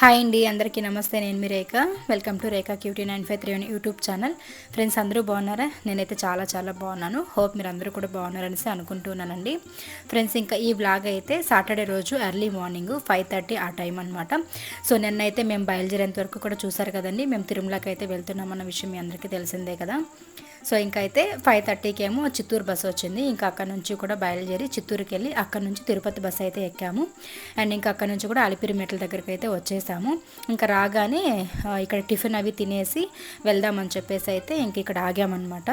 Hi అండి అందరికీ నమస్తే. నేను మీ Rekha. Welcome to Rekha QT nine five three అని యూట్యూబ్ ఛానల్. ఫ్రెండ్స్ అందరూ బాగున్నారా? నేనైతే చాలా చాలా బాగున్నాను. హోప్ మీరు అందరూ కూడా బాగున్నారనేసి అనుకుంటున్నానండి. ఫ్రెండ్స్ ఇంకా ఈ బ్లాగ్ అయితే సాటర్డే రోజు ఎర్లీ మార్నింగ్ ఫైవ్ థర్టీ ఆ టైం అనమాట సో నిన్నైతే మేము బయలుదేరేంత వరకు కూడా చూసారు కదండి. మేము తిరుమలకి అయితే వెళ్తున్నామన్న విషయం మీ అందరికీ తెలిసిందే కదా. సో ఇంకా అయితే ఫైవ్ థర్టీకి ఏమో చిత్తూరు బస్సు వచ్చింది. ఇంకా అక్కడ నుంచి కూడా బయలుదేరి చిత్తూరుకి వెళ్ళి అక్కడ నుంచి తిరుపతి బస్సు అయితే ఎక్కాము. అండ్ ఇంకా అక్కడ నుంచి కూడా అలిపిరి మెట్ల దగ్గరికి అయితే వచ్చేసాము. ఇంకా రాగానే ఇక్కడ టిఫిన్ అవి తినేసి వెళ్దామని చెప్పేసి అయితే ఇంక ఇక్కడ ఆగామన్నమాట.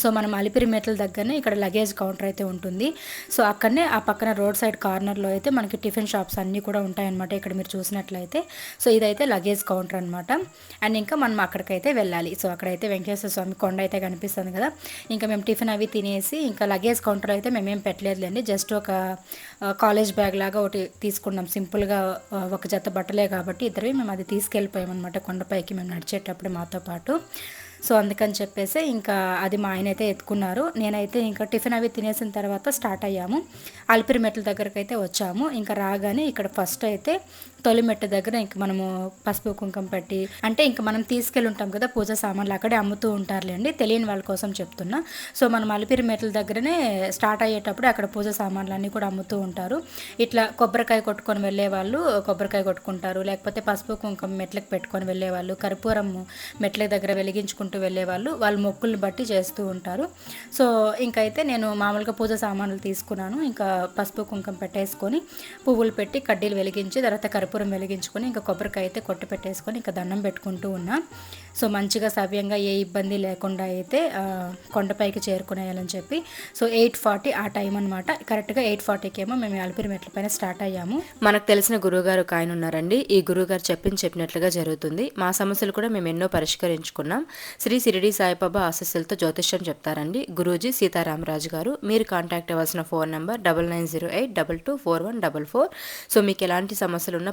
సో మనం అలిపిరి మెట్ల దగ్గరనే ఇక్కడ లగేజ్ కౌంటర్ అయితే ఉంటుంది. సో అక్కడనే ఆ పక్కన రోడ్ సైడ్ కార్నర్లో అయితే మనకి టిఫిన్ షాప్స్ అన్నీ కూడా ఉంటాయన్నమాట ఇక్కడ మీరు చూసినట్లయితే. సో ఇదైతే లగేజ్ కౌంటర్ అనమాట అండ్ ఇంకా మనం అక్కడికైతే వెళ్ళాలి. సో అక్కడైతే వెంకటేశ్వర స్వామి కొండ అయితే కనిపిస్తుంది కదా. ఇంకా మేము టిఫిన్ అవి తినేసి ఇంకా లగేజ్ కౌంటర్ అయితే మేమేం పెట్టలేదులేండి. జస్ట్ ఒక కాలేజ్ బ్యాగ్ లాగా ఒకటి తీసుకున్నాం. సింపుల్గా ఒక జత బట్టలే కాబట్టి ఇద్దరు మేము అది తీసుకెళ్ళిపోయామన్నమాట కొండపైకి మేము నడిచేటప్పుడు మాతో పాటు. సో అందుకని చెప్పేసి ఇంకా అది మా ఆయన అయితే ఎత్తుకున్నారు. నేనైతే ఇంకా టిఫిన్ అవి తినేసిన తర్వాత స్టార్ట్ అయ్యాము. అలిపిరి మెట్ల దగ్గరకు అయితే వచ్చాము. ఇంకా రాగానే ఇక్కడ ఫస్ట్ అయితే తొలి మెట్ట దగ్గర ఇంక మనము పసుపు కుంకం పెట్టి అంటే ఇంక మనం తీసుకెళ్ళి ఉంటాం కదా పూజ సామాన్లు అక్కడే అమ్ముతూ ఉంటారులేండి తెలియని వాళ్ళ కోసం చెప్తున్నా. సో మనం అలిపిరి మెట్ల దగ్గరనే స్టార్ట్ అయ్యేటప్పుడు అక్కడ పూజ సామాన్లు అన్నీ కూడా అమ్ముతూ ఉంటారు. ఇట్లా కొబ్బరికాయ కొట్టుకొని వెళ్ళే వాళ్ళు కొబ్బరికాయ కొట్టుకుంటారు. లేకపోతే పసుపు కుంకం మెట్లకు పెట్టుకొని వెళ్ళే వాళ్ళు కర్పూరం మెట్ల దగ్గర వెలిగించుకుంటూ వెళ్ళేవాళ్ళు వెళ్ళే వాళ్ళు వాళ్ళ మొక్కుల్ని బట్టి చేస్తూ ఉంటారు. సో ఇంకైతే నేను మామూలుగా పూజ సామాన్లు తీసుకున్నాను. ఇంకా పసుపు కుంకుమ పెట్టేసుకొని పువ్వులు పెట్టి కడ్డీలు వెలిగించి తర్వాత కర్పూరం వెలిగించుకొని ఇంకా కొబ్బరికాయ అయితే కొట్టి పెట్టేసుకొని ఇంకా దండం పెట్టుకుంటూ ఉన్నా. సో మంచిగా సవ్యంగా ఏ ఇబ్బంది లేకుండా అయితే కొండపైకి చేరుకునేయాలని చెప్పి. సో ఎయిట్ ఫార్టీ ఆ టైం అనమాట కరెక్ట్గా ఎయిట్ ఫార్టీకి ఏమో మేము అలిపిరి మెట్ల పైన స్టార్ట్ అయ్యాము. మనకు తెలిసిన గురువుగారు ఒక ఆయన ఉన్నారండి. ఈ గురువుగారు చెప్పింది చెప్పినట్లుగా జరుగుతుంది. మా సమస్యలు కూడా మేము ఎన్నో పరిష్కరించుకున్నాం. శ్రీ సిరిడి సాయిబాబా ఆశస్సులతో జ్యోతిష్యం చెప్తారండి. గురూజీ సీతారామరాజు గారు మీరు కాంటాక్ట్ అవ్వాల్సిన phone number double nine zero eight double two four one double four. So మీకు ఎలాంటి సమస్యలు ఉన్నా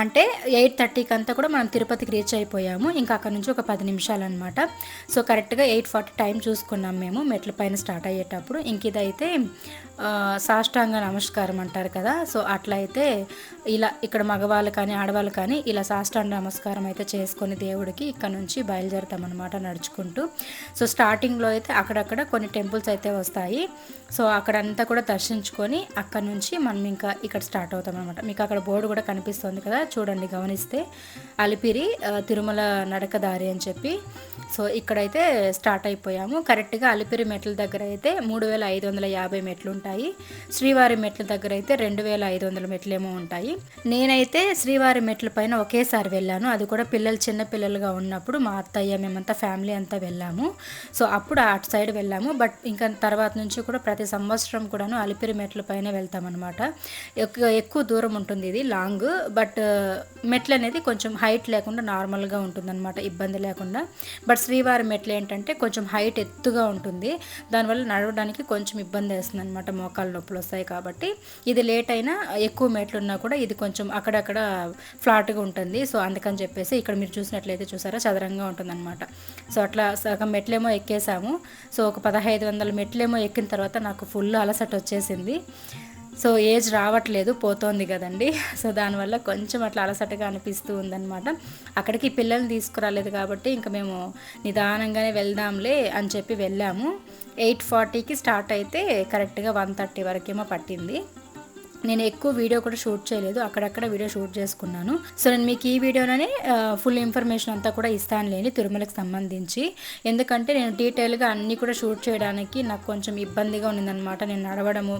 అంటే ఎయిట్ థర్టీకి అంతా కూడా మనం తిరుపతికి రీచ్ అయిపోయాము. ఇంకా అక్కడ నుంచి ఒక పది నిమిషాలు అనమాట సో కరెక్ట్గా ఎయిట్ ఫార్టీ టైం చూసుకున్నాం మేము మెట్ల పైన స్టార్ట్ అయ్యేటప్పుడు. ఇంక ఇదైతే సాష్టాంగ నమస్కారం అంటారు కదా. సో అట్లా అయితే ఇలా ఇక్కడ మగవాళ్ళు కానీ ఆడవాళ్ళు కానీ ఇలా సాష్టాంగ నమస్కారం అయితే చేసుకొని దేవుడికి ఇక్కడ నుంచి బయలుదేరుతామన్నమాట నడుచుకుంటూ. సో స్టార్టింగ్లో అయితే అక్కడక్కడ కొన్ని టెంపుల్స్ అయితే వస్తాయి. సో అక్కడంతా కూడా దర్శించుకొని అక్కడ నుంచి మనం ఇంకా ఇక్కడ స్టార్ట్ అవుతాం అనమాట మీకు అక్కడ బోర్డు కూడా కనిపిస్తుంది. కదా చూడండి గమనిస్తే. అలిపిరి తిరుమల నడక దారి అని చెప్పి. సో ఇక్కడైతే స్టార్ట్ అయిపోయాము. కరెక్ట్గా అలిపిరి మెట్ల దగ్గర అయితే మూడు వేల ఐదు వందల యాభై మెట్లు ఉంటాయి. శ్రీవారి మెట్ల దగ్గర అయితే రెండు వేల ఐదు వందల మెట్లేమో ఉంటాయి. నేనైతే శ్రీవారి మెట్ల పైన ఒకేసారి వెళ్ళాను. అది కూడా పిల్లలు చిన్న పిల్లలుగా ఉన్నప్పుడు మా అత్తయ్య మేమంతా ఫ్యామిలీ అంతా వెళ్ళాము. సో అప్పుడు అటు సైడ్ వెళ్ళాము. బట్ ఇంకా తర్వాత నుంచి కూడా ప్రతి సంవత్సరం కూడాను అలిపిరి మెట్ల పైన వెళ్తామన్నమాట. ఎక్కువ ఎక్కువ దూరం ఉంటుంది ఇది లాంగ్. బట్ బట్ మెట్లు అనేది కొంచెం హైట్ లేకుండా నార్మల్గా ఉంటుందన్నమాట ఇబ్బంది లేకుండా. బట్ శ్రీవారి మెట్లు ఏంటంటే కొంచెం హైట్ ఎత్తుగా ఉంటుంది. దానివల్ల నడవడానికి కొంచెం ఇబ్బంది వేస్తుంది అనమాట మోకాలు నొప్పులు వస్తాయి కాబట్టి. ఇది లేట్ అయినా ఎక్కువ మెట్లు ఉన్నా కూడా ఇది కొంచెం అక్కడక్కడ ఫ్లాట్గా ఉంటుంది. సో అందుకని చెప్పేసి ఇక్కడ మీరు చూసినట్లయితే చూసారా చదరంగా ఉంటుందన్నమాట. సో అట్లా సగం మెట్లేమో ఎక్కేసాము. సో ఒక పదహైదు వందల మెట్లేమో ఎక్కిన తర్వాత నాకు ఫుల్ అలసట వచ్చేసింది. సో ఏజ్ రావట్లేదు పోతోంది కదండి. సో దానివల్ల కొంచెం అట్లా అలసటగా అనిపిస్తూ ఉందన్నమాట. అక్కడికి పిల్లల్ని తీసుకురాలేదు కాబట్టి ఇంకా మేము నిదానంగానే వెళ్దాంలే అని చెప్పి వెళ్ళాము. ఎయిట్ ఫార్టీకి స్టార్ట్ అయితే కరెక్ట్గా వన్ థర్టీ వరకేమో పట్టింది. నేను ఎక్కువ వీడియో కూడా షూట్ చేయలేదు అక్కడక్కడ వీడియో షూట్ చేసుకున్నాను. సో నేను మీకు ఈ వీడియోలోనే ఫుల్ ఇన్ఫర్మేషన్ అంతా కూడా ఇస్తాను లేని తిరుమలకి సంబంధించి. ఎందుకంటే నేను డీటెయిల్గా అన్నీ కూడా షూట్ చేయడానికి నాకు కొంచెం ఇబ్బందిగా ఉన్నదనమాట. నేను నడవడము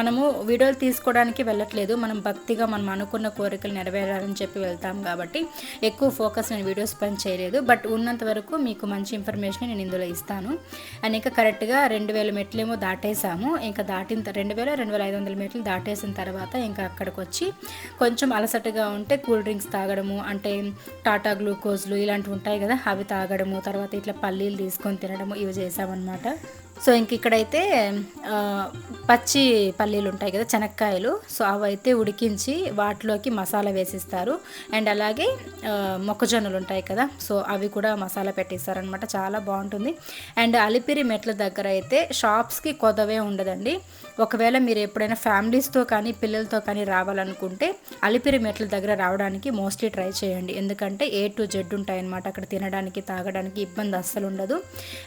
మనము వీడియోలు తీసుకోవడానికి వెళ్ళట్లేదు. మనం భక్తిగా మనం అనుకున్న కోరికలు నెరవేరాలని చెప్పి వెళ్తాం కాబట్టి ఎక్కువ ఫోకస్ నేను వీడియోస్ పని చేయలేదు. బట్ ఉన్నంత వరకు మీకు మంచి ఇన్ఫర్మేషన్ నేను ఇందులో ఇస్తాను. అండ్ ఇంకా కరెక్ట్గా రెండు వేల మెట్లేమో దాటేసాము ఇంకా దాటిన రెండు వేల రెండు వేల ఐదు వందల మెట్లు దాటేసిన తర్వాత తర్వాత ఇంకా అక్కడికి వచ్చి కొంచెం అలసటగా ఉంటే కూల్ డ్రింక్స్ తాగడము అంటే టాటా గ్లూకోజ్లు ఇలాంటివి ఉంటాయి కదా అవి తాగడము తర్వాత ఇట్లా పల్లీలు తీసుకొని తినడము ఇవి చేసామన్నమాట సో ఇంక ఇక్కడైతే పచ్చి పల్లీలు ఉంటాయి కదా శనక్కాయలు సో అవైతే ఉడికించి వాటిలోకి మసాలా వేసిస్తారు. అండ్ అలాగే మొక్కజొన్నలు ఉంటాయి కదా సో అవి కూడా మసాలా పెట్టిస్తారనమాట చాలా బాగుంటుంది. అండ్ అలిపిరి మెట్ల దగ్గర అయితే షాప్స్కి కొదవే ఉండదండి. ఒకవేళ మీరు ఎప్పుడైనా ఫ్యామిలీస్తో కానీ పిల్లలతో కానీ రావాలనుకుంటే అలిపిరి మెట్ల దగ్గర రావడానికి మోస్ట్లీ ట్రై చేయండి. ఎందుకంటే ఏ టు జెడ్ ఉంటాయన్నమాట. అక్కడ తినడానికి తాగడానికి ఇబ్బంది అస్సలు ఉండదు.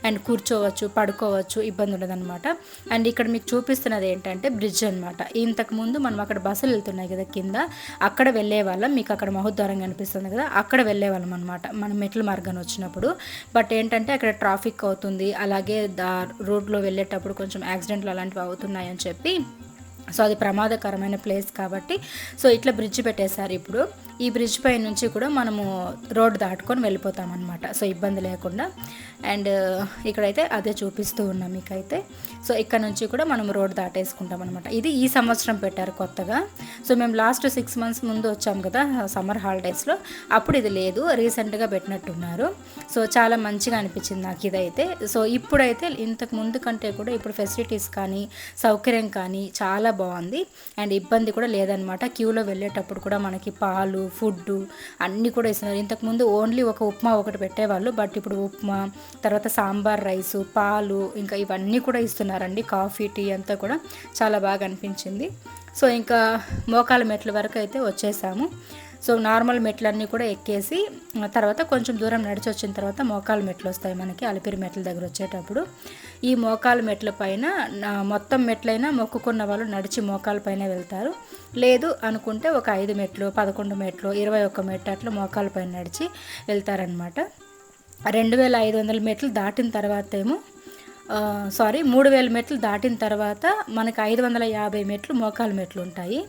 అండ్ కూర్చోవచ్చు పడుకోవచ్చు. ఇబ్బంది ఉండదన్నమాట. అండ్ ఇక్కడ మీకు చూపిస్తున్నది ఏంటంటే బ్రిడ్జ్ అనమాట ఇంతకు ముందు మనం అక్కడ బస్సులు వెళ్తున్నాయి కదా కింద అక్కడ వెళ్ళే వాళ్ళం. మీకు అక్కడ మహోద్వారం కనిపిస్తుంది కదా అక్కడ వెళ్ళే వాళ్ళం అనమాట మనం మెట్ల మార్గాన్ని వచ్చినప్పుడు. బట్ ఏంటంటే అక్కడ ట్రాఫిక్ అవుతుంది. అలాగే దా రోడ్లో వెళ్ళేటప్పుడు కొంచెం యాక్సిడెంట్లు అలాంటివి అవుతున్నాయని చెప్పి. సో అది ప్రమాదకరమైన ప్లేస్ కాబట్టి. సో ఇట్లా బ్రిడ్జ్ పెట్టేశారు ఇప్పుడు. ఈ బ్రిడ్జ్ పై నుంచి కూడా మనము రోడ్డు దాటుకొని వెళ్ళిపోతాం అనమాట సో ఇబ్బంది లేకుండా. అండ్ uh, ఇక్కడైతే అదే చూపిస్తూ ఉన్నాం మీకైతే. సో ఇక్కడ నుంచి కూడా మనం రోడ్ దాటేసుకుంటాం అనమాట ఇది ఈ సంవత్సరం పెట్టారు కొత్తగా. సో మేము లాస్ట్ సిక్స్ మంత్స్ ముందు వచ్చాం కదా సమ్మర్ హాలిడేస్లో అప్పుడు ఇది లేదు రీసెంట్గా పెట్టినట్టున్నారు. సో చాలా మంచిగా అనిపించింది నాకు ఇదైతే. సో ఇప్పుడైతే ఇంతకు ముందు కంటే కూడా ఇప్పుడు ఫెసిలిటీస్ కానీ సౌకర్యం కానీ చాలా బాగుంది. అండ్ ఇబ్బంది కూడా లేదనమాట క్యూలో వెళ్ళేటప్పుడు కూడా మనకి పాలు ఫుడ్ అన్నీ కూడా ఇస్తున్నారు ఇంతకుముందు ఓన్లీ ఒక ఉప్మా ఒకటి పెట్టేవాళ్ళు బట్ ఇప్పుడు ఉప్మా తర్వాత సాంబార్ రైసు పాలు ఇంకా ఇవన్నీ కూడా ఇస్తున్నారండి. కాఫీ టీ అంతా కూడా చాలా బాగా అనిపించింది. సో ఇంకా మోకాల మెట్ల వరకు అయితే వచ్చేసాము. సో నార్మల్ మెట్లన్నీ కూడా ఎక్కేసి ఆ తర్వాత కొంచెం దూరం నడిచి వచ్చిన తర్వాత మోకాలు మెట్లు వస్తాయి మనకి అలిపిరి మెట్ల దగ్గర వచ్చేటప్పుడు. ఈ మోకాలు మెట్ల పైన మొత్తం మెట్లైనా మొక్కుకున్న వాళ్ళు నడిచి మోకాల పైన వెళ్తారు. లేదు అనుకుంటే ఒక ఐదు మెట్లు పదకొండు మెట్లు ఇరవై ఒక్క మెట్లు అట్లా మోకాల పైన నడిచి వెళ్తారనమాట రెండు వేల ఐదు వందల మెట్లు దాటిన తర్వాత ఏమో సారీ మూడు వేల మెట్లు దాటిన తర్వాత మనకి ఐదు వందల యాభై మెట్లు మోకాలు మెట్లు ఉంటాయి.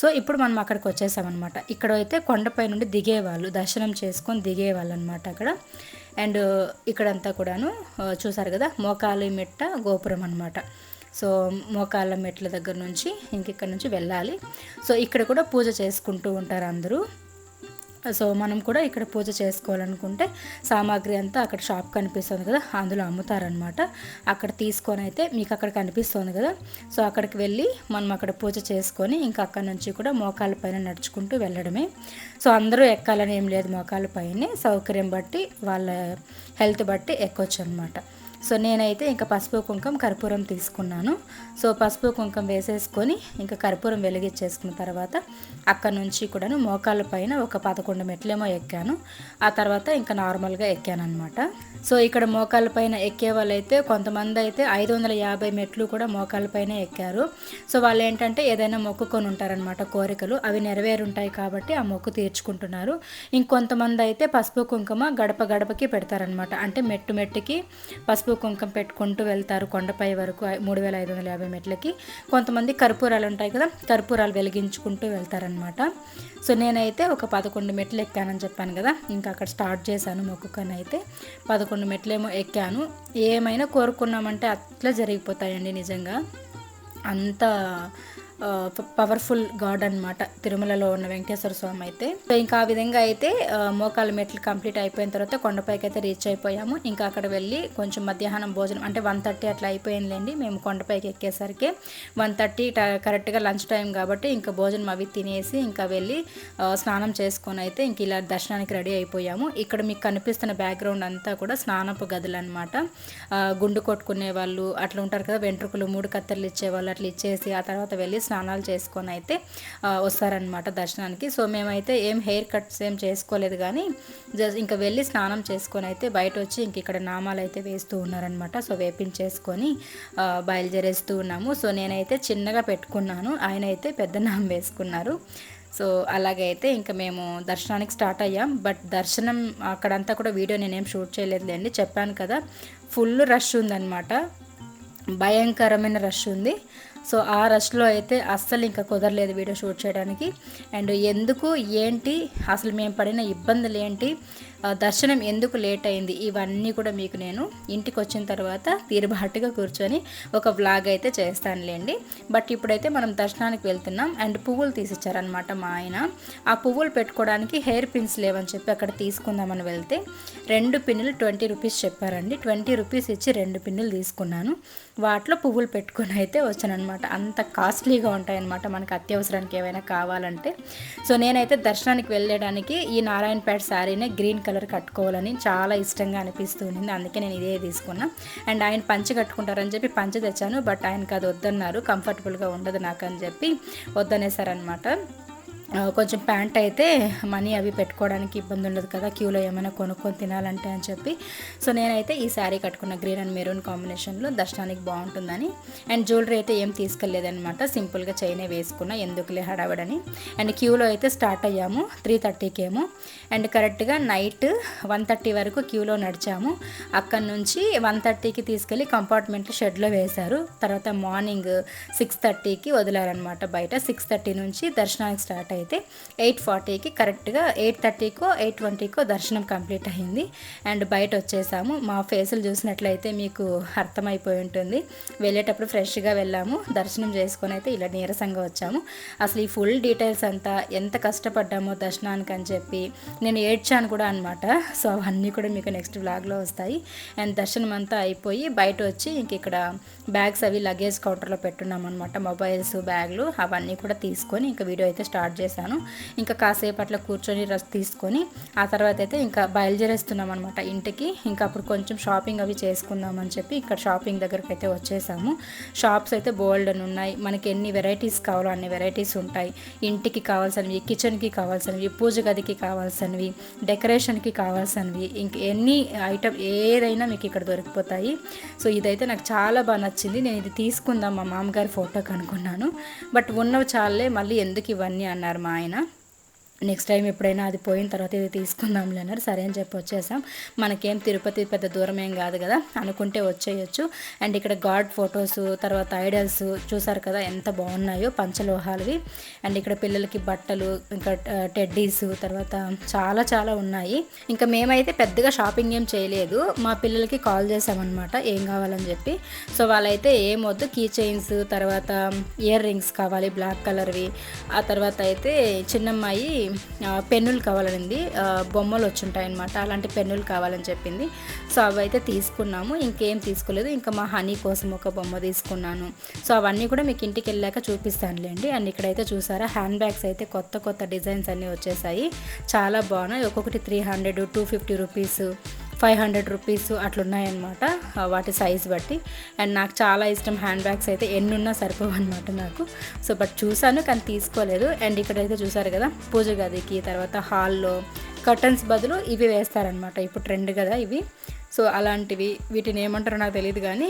సో ఇప్పుడు మనం అక్కడికి వచ్చేసామన్నమాట. ఇక్కడ అయితే కొండపై నుండి దిగేవాళ్ళు దర్శనం చేసుకొని దిగేవాళ్ళు అనమాట అక్కడ. అండ్ ఇక్కడంతా కూడాను చూసారు కదా మోకాలి మెట్ట గోపురం అనమాట సో మోకాళ్ళ మెట్ల దగ్గర నుంచి ఇంక ఇక్కడ నుంచి వెళ్ళాలి. సో ఇక్కడ కూడా పూజ చేసుకుంటూ ఉంటారు అందరూ. సో మనం కూడా ఇక్కడ పూజ చేసుకోవాలనుకుంటే సామాగ్రి అంతా అక్కడ షాప్ కనిపిస్తుంది కదా అందులో అమ్ముతారనమాట అక్కడ తీసుకొని అయితే మీకు అక్కడ కనిపిస్తుంది కదా. సో అక్కడికి వెళ్ళి మనం అక్కడ పూజ చేసుకొని ఇంకా అక్కడ నుంచి కూడా మోకాళ్ళ పైన నడుచుకుంటూ వెళ్ళడమే. సో అందరూ ఎక్కాలని ఏం లేదు మోకాళ్ళ పైనే. సౌకర్యం బట్టి వాళ్ళ హెల్త్ బట్టి ఎక్కొచ్చు అనమాట సో నేనైతే ఇంకా పసుపు కుంకం కర్పూరం తీసుకున్నాను. సో పసుపు కుంకం వేసేసుకొని ఇంకా కర్పూరం వెలిగించేసుకున్న తర్వాత అక్కడ నుంచి కూడాను మోకాళ్ళ పైన ఒక పదకొండు మెట్లేమో ఎక్కాను. ఆ తర్వాత ఇంకా నార్మల్గా ఎక్కాను అనమాట సో ఇక్కడ మోకాళ్ళ పైన ఎక్కే వాళ్ళైతే కొంతమంది అయితే ఐదు వందల యాభై మెట్లు కూడా మోకాళ్ళ పైన ఎక్కారు. సో వాళ్ళు ఏంటంటే ఏదైనా మొక్కుకొని ఉంటారనమాట కోరికలు అవి నెరవేరుంటాయి కాబట్టి ఆ మొక్కు తీర్చుకుంటున్నారు. ఇంకొంతమంది అయితే పసుపు కుంకుమ గడప గడపకి పెడతారనమాట అంటే మెట్టు మెట్టుకి పసుపు కుంకుమ పెట్టుకుంటూ వెళ్తారు కొండపై వరకు మూడు వేల ఐదు వందల యాభై మెట్లకి. కొంతమంది కర్పూరాలు ఉంటాయి కదా కర్పూరాలు వెలిగించుకుంటూ వెళ్తారనమాట సో నేనైతే ఒక పదకొండు మెట్లు ఎక్కానని చెప్పాను కదా ఇంకా అక్కడ స్టార్ట్ చేశాను మొక్కుకొని అయితే పదకొండు మెట్లేమో ఎక్కాను. ఏమైనా కోరుకున్నామంటే అట్లా జరిగిపోతాయండి నిజంగా. అంత పవర్ఫుల్ గాడ్ అనమాట తిరుమలలో ఉన్న వెంకటేశ్వర స్వామి అయితే. సో ఇంకా ఆ విధంగా అయితే ఆ, మోకాళ్ళ మెట్లు కంప్లీట్ అయిపోయిన తర్వాత కొండపైకి అయితే రీచ్ అయిపోయాము. ఇంకా అక్కడ వెళ్ళి కొంచెం మధ్యాహ్నం భోజనం అంటే వన్ థర్టీ అట్లా అయిపోయిందిలేండి. మేము కొండపైకి ఎక్కేసరికి వన్ థర్టీ కరెక్ట్గా లంచ్ టైం కాబట్టి ఇంకా భోజనం అవి తినేసి ఇంకా వెళ్ళి స్నానం చేసుకొని అయితే ఇంక ఇలా దర్శనానికి రెడీ అయిపోయాము. ఇక్కడ మీకు కనిపిస్తున్న బ్యాక్గ్రౌండ్ అంతా కూడా స్నానపు గదులు అనమాట గుండు కొట్టుకునే వాళ్ళు అట్లా ఉంటారు కదా వెంట్రుకలు మూడు కత్తెరలు ఇచ్చేవాళ్ళు అట్లా ఇచ్చేసి ఆ తర్వాత వెళ్ళి స్నానాలు చేసుకొని అయితే వస్తారనమాట దర్శనానికి. సో మేమైతే ఏం హెయిర్ కట్స్ ఏం చేసుకోలేదు కానీ జస్ట్ ఇంకా వెళ్ళి స్నానం చేసుకొని అయితే బయట వచ్చి ఇంక ఇక్కడ నామాలు అయితే వేస్తూ ఉన్నారనమాట సో వేపించేసుకొని బయలుదేరేస్తూ ఉన్నాము. సో నేనైతే చిన్నగా పెట్టుకున్నాను. ఆయన అయితే పెద్ద నామం వేసుకున్నారు. సో అలాగే అయితే ఇంకా మేము దర్శనానికి స్టార్ట్ అయ్యాం. బట్ దర్శనం అక్కడంతా కూడా వీడియో నేనేం షూట్ చేయలేదులేండి చెప్పాను కదా ఫుల్ రష్ ఉందన్నమాట. భయంకరమైన రష్ ఉంది. సో ఆ రష్లో అయితే అస్సలు ఇంకా కుదరలేదు వీడియో షూట్ చేయడానికి. అండ్ ఎందుకు ఏంటి అసలు మేము పడిన ఇబ్బందులు ఏంటి దర్శనం ఎందుకు లేట్ అయింది? ఇవన్నీ కూడా మీకు నేను ఇంటికి వచ్చిన తర్వాత తీరుబాటుగా కూర్చొని ఒక వ్లాగ్ అయితే చేస్తానులేండి. బట్ ఇప్పుడైతే మనం దర్శనానికి వెళ్తున్నాం. అండ్ పువ్వులు తీసిచ్చారనమాట మా ఆయన. ఆ పువ్వులు పెట్టుకోవడానికి హెయిర్ పిన్స్ లేవని చెప్పి అక్కడ తీసుకుందామని వెళ్తే రెండు పిన్నులు ట్వంటీ రూపీస్ చెప్పారండి. ట్వంటీ రూపీస్ ఇచ్చి రెండు పిన్నులు తీసుకున్నాను. వాటిలో పువ్వులు పెట్టుకొని అయితే వచ్చానమాట అంత కాస్ట్లీగా ఉంటాయన్నమాట మనకు అత్యవసరానికి ఏమైనా కావాలంటే. సో నేనైతే దర్శనానికి వెళ్ళడానికి ఈ నారాయణపేట శారీనే గ్రీన్ కలర్ కలర్ కట్టుకోవాలని చాలా ఇష్టంగా అనిపిస్తుంది అందుకే నేను ఇదే తీసుకున్నా. అండ్ ఆయన పంచి కట్టుకుంటారని చెప్పి పంచి తెచ్చాను. బట్ ఆయనకి అది వద్దన్నారు. కంఫర్టబుల్గా ఉండదు నాకు అని చెప్పి వద్దనేసారనమాట కొంచెం ప్యాంట్ అయితే మనీ అవి పెట్టుకోవడానికి ఇబ్బంది ఉండదు కదా క్యూలో ఏమైనా కొనుక్కొని తినాలంటే అని చెప్పి. సో నేనైతే ఈ శారీ కట్టుకున్న గ్రీన్ అండ్ మెరూన్ కాంబినేషన్లో దర్శనానికి బాగుంటుందని. అండ్ జ్యువెలరీ అయితే ఏం తీసుకెళ్ళలేదనమాట సింపుల్గా చైనే వేసుకున్న ఎందుకులే హడావిడని. అండ్ క్యూలో అయితే స్టార్ట్ అయ్యాము త్రీ థర్టీకేమో. అండ్ కరెక్ట్గా నైట్ వన్ థర్టీ వరకు క్యూలో నడిచాము. అక్కడ నుంచి వన్ థర్టీకి తీసుకెళ్ళి కంపార్ట్మెంట్లో షెడ్లో వేశారు. తర్వాత మార్నింగ్ సిక్స్ థర్టీకి వదిలారనమాట బయట. సిక్స్ థర్టీ నుంచి దర్శనానికి స్టార్ట్ అయితే ఎయిట్ ఫార్టీకి కరెక్ట్గా ఎయిట్ థర్టీకో ఎయిట్ ట్వంటీకో దర్శనం కంప్లీట్ అయ్యింది అండ్ బయట వచ్చేసాము. మా ఫేసులు చూసినట్లయితే మీకు అర్థమైపోయి ఉంటుంది. వెళ్ళేటప్పుడు ఫ్రెష్గా వెళ్ళాము. దర్శనం చేసుకొని అయితే ఇలా నీరసంగా వచ్చాము. అసలు ఈ ఫుల్ డీటెయిల్స్ అంతా ఎంత కష్టపడ్డామో దర్శనానికి అని చెప్పి నేను ఏడ్చాను కూడా అనమాట సో అవన్నీ కూడా మీకు నెక్స్ట్ వ్లాగ్లో వస్తాయి. అండ్ దర్శనం అంతా అయిపోయి బయట వచ్చి ఇంక ఇక్కడ బ్యాగ్స్ అవి లగేజ్ కౌంటర్లో పెట్టున్నాం అనమాట మొబైల్స్ బ్యాగ్లు అవన్నీ కూడా తీసుకొని ఇంకా వీడియో అయితే స్టార్ట్ చేశాను. ఇంకా కాసేపు అట్లా కూర్చొని రెస్ట్ తీసుకొని ఆ తర్వాత అయితే ఇంకా బయలుదేరేస్తున్నాం అనమాట ఇంటికి. ఇంకా అప్పుడు కొంచెం షాపింగ్ అవి చేసుకుందామని చెప్పి ఇక్కడ షాపింగ్ దగ్గరికి అయితే వచ్చేసాము. షాప్స్ అయితే బోల్డ్ అని ఉన్నాయి. మనకి ఎన్ని వెరైటీస్ కావాలో అన్ని వెరైటీస్ ఉంటాయి. ఇంటికి కావాల్సినవి కిచెన్కి కావాల్సినవి పూజ గదికి కావాల్సినవి డెకరేషన్కి కావాల్సినవి ఇంక ఎన్ని ఐటమ్ ఏదైనా మీకు ఇక్కడ దొరికిపోతాయి. సో ఇదైతే నాకు చాలా బాగా నచ్చింది. నేను ఇది తీసుకుందాం మా మామగారి ఫోటోకి అనుకున్నాను. బట్ ఉన్నవి చాలే మళ్ళీ ఎందుకు ఇవన్నీ అన్నారు. మా ఆయన నెక్స్ట్ టైం ఎప్పుడైనా అది పోయిన తర్వాత ఇది తీసుకుందాంలే అన్నారు. సరే అని చెప్పి వచ్చేసాం. మనకేం తిరుపతి పెద్ద దూరం ఏం కాదు కదా అనుకుంటే వచ్చేయచ్చు. అండ్ ఇక్కడ గాడ్ ఫొటోస్ తర్వాత ఐడల్స్ చూసారు కదా ఎంత బాగున్నాయో పంచలోహాలవి. అండ్ ఇక్కడ పిల్లలకి బట్టలు ఇంకా టెడ్డీస్ తర్వాత చాలా చాలా ఉన్నాయి. ఇంకా మేమైతే పెద్దగా షాపింగ్ ఏం చేయలేదు. మా పిల్లలకి కాల్ చేసామన్నమాట ఏం కావాలని చెప్పి. సో వాళ్ళైతే ఏం వద్దు కీ చైన్స్ తర్వాత ఇయర్ రింగ్స్ కావాలి బ్లాక్ కలర్వి. ఆ తర్వాత అయితే చిన్నమ్మాయి పెన్నులు కావాలనింది. బొమ్మలు వచ్చుంటాయన్నమాట. అలాంటి పెన్నులు కావాలని చెప్పింది. సో అవి అయితే తీసుకున్నాము. ఇంకేం తీసుకోలేదు. ఇంకా మా హనీ కోసం ఒక బొమ్మ తీసుకున్నాను. సో అవన్నీ కూడా మీకు ఇంటికి వెళ్ళాక చూపిస్తానులేండి. అండ్ ఇక్కడైతే చూసారా హ్యాండ్ బ్యాగ్స్ అయితే కొత్త కొత్త డిజైన్స్ అన్నీ వచ్చేసాయి. చాలా బాగున్నాయి. ఒక్కొక్కటి three hundred two fifty rupees five hundred rupees అట్లున్నాయన్నమాట వాటి సైజ్ బట్టి. అండ్ నాకు చాలా ఇష్టం హ్యాండ్ బ్యాగ్స్ అయితే ఎన్ని ఉన్నా సరిపోవు అనమాట నాకు. సో బట్ చూశాను కానీ తీసుకోలేదు. అండ్ ఇక్కడైతే చూసారు కదా పూజ గదికి తర్వాత హాల్లో కర్టన్స్ బదులు ఇవి వేస్తారనమాట ఇప్పుడు ట్రెండ్ కదా ఇవి. సో అలాంటివి వీటిని ఏమంటారో నాకు తెలియదు కానీ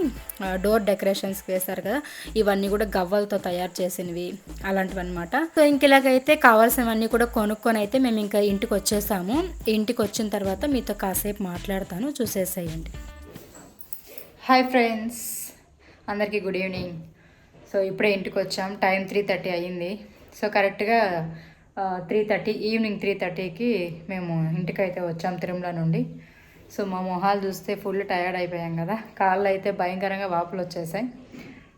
డోర్ డెకరేషన్స్కి వేస్తారు కదా ఇవన్నీ కూడా గవ్వలతో తయారు చేసినవి అలాంటివి అనమాట సో ఇంక ఇలాగైతే కావాల్సినవన్నీ కూడా కొనుక్కొని అయితే మేము ఇంకా ఇంటికి వచ్చేసాము. ఇంటికి వచ్చిన తర్వాత మీతో కాసేపు మాట్లాడతాను చూసేసేయండి. హాయ్ ఫ్రెండ్స్ అందరికీ గుడ్ ఈవినింగ్ సో ఇప్పుడే ఇంటికి వచ్చాం. టైం త్రీ థర్టీ అయ్యింది. సో కరెక్ట్గా త్రీ థర్టీ ఈవినింగ్ త్రీ థర్టీకి మేము ఇంటికైతే వచ్చాం తిరుమల నుండి. సో మా మొహాలు చూస్తే ఫుల్ టయర్డ్ అయిపోయాం కదా. కాళ్ళు అయితే భయంకరంగా వాపులు వచ్చేసాయి.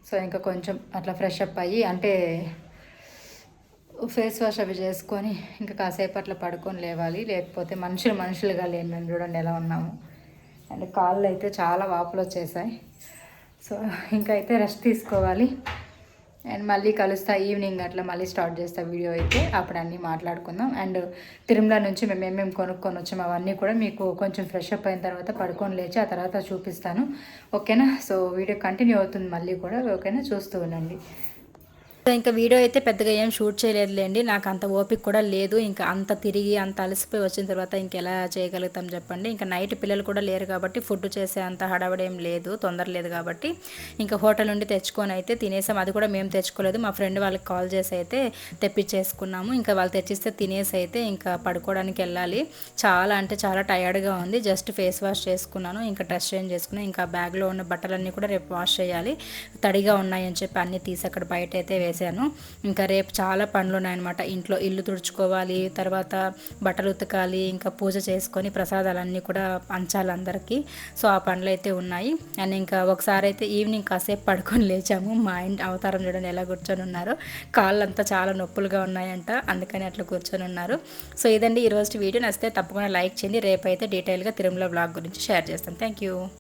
సో ఇంకా కొంచెం అట్లా ఫ్రెష్ అప్ అయ్యి అంటే ఫేస్ వాష్ అవి చేసుకొని ఇంకా కాసేపు అట్లా పడుకొని లేవాలి. లేకపోతే మనుషులు మనుషులుగా లేము మేము చూడండి ఎలా ఉన్నాము. అండ్ కాళ్ళు అయితే చాలా వాపులు వచ్చేసాయి. సో ఇంకా అయితే రెస్ట్ తీసుకోవాలి. అండ్ మళ్ళీ కలుస్తా ఈవినింగ్ అట్లా మళ్ళీ స్టార్ట్ చేస్తా వీడియో అయితే. అప్పుడు అన్నీ మాట్లాడుకుందాం. అండ్ తిరుమల నుంచి మేము ఏమేమి కొనుక్కొని వచ్చాము అవన్నీ కూడా మీకు కొంచెం ఫ్రెష్ అప్ అయిన తర్వాత పడుకొని లేచి ఆ తర్వాత చూపిస్తాను. ఓకేనా? సో వీడియో కంటిన్యూ అవుతుంది మళ్ళీ కూడా. ఓకేనా? చూస్తూ ఉండండి. ఇంకా వీడియో అయితే పెద్దగా ఏం షూట్ చేయలేదులేండి. నాకు అంత ఓపిక కూడా లేదు. ఇంకా అంత తిరిగి అంత అలసిపోయి వచ్చిన తర్వాత ఇంకెలా చేయగలుగుతాం చెప్పండి. ఇంకా నైట్ పిల్లలు కూడా లేరు కాబట్టి ఫుడ్ చేసే అంత హడావడి ఏం లేదు తొందర లేదు కాబట్టి. ఇంకా హోటల్ నుండి తెచ్చుకొని అయితే తినేసాం. అది కూడా మేము తెచ్చుకోలేదు. మా ఫ్రెండ్ వాళ్ళకి కాల్ చేసి అయితే తెప్పించేసుకున్నాము. ఇంకా వాళ్ళు తెచ్చిస్తే తినేసి అయితే ఇంకా పడుకోవడానికి వెళ్ళాలి. చాలా అంటే చాలా టయర్డ్గా ఉంది. జస్ట్ ఫేస్ వాష్ చేసుకున్నాను. ఇంకా డ్రెస్ చేంజ్ చేసుకున్నాను. ఇంకా బ్యాగ్లో ఉన్న బట్టలన్నీ కూడా రేపు వాష్ చేయాలి. తడిగా ఉన్నాయని చెప్పి అన్నీ తీసి అక్కడ బయట అయితే చేశాను. ఇంకా రేపు చాలా పనులు ఉన్నాయన్నమాట ఇంట్లో ఇల్లు తుడుచుకోవాలి తర్వాత బట్టలు ఉతకాలి ఇంకా పూజ చేసుకొని ప్రసాదాలన్నీ కూడా పంచాలి అందరికీ. సో ఆ పనులు అయితే ఉన్నాయి. అండ్ ఇంకా ఒకసారి అయితే ఈవినింగ్ కాసేపు పడుకొని లేచాము. మా ఇంటి అవతారం చూడండి ఎలా కూర్చొని ఉన్నారు. కాళ్ళంతా చాలా నొప్పులుగా ఉన్నాయంట. అందుకని అట్లా కూర్చొని ఉన్నారు. సో ఇదండి ఈరోజు వీడియో. నచ్చితే తప్పకుండా లైక్ చేయండి. రేపు అయితే డీటెయిల్గా తిరుమల బ్లాగ్ గురించి షేర్ చేస్తాను. Thank you.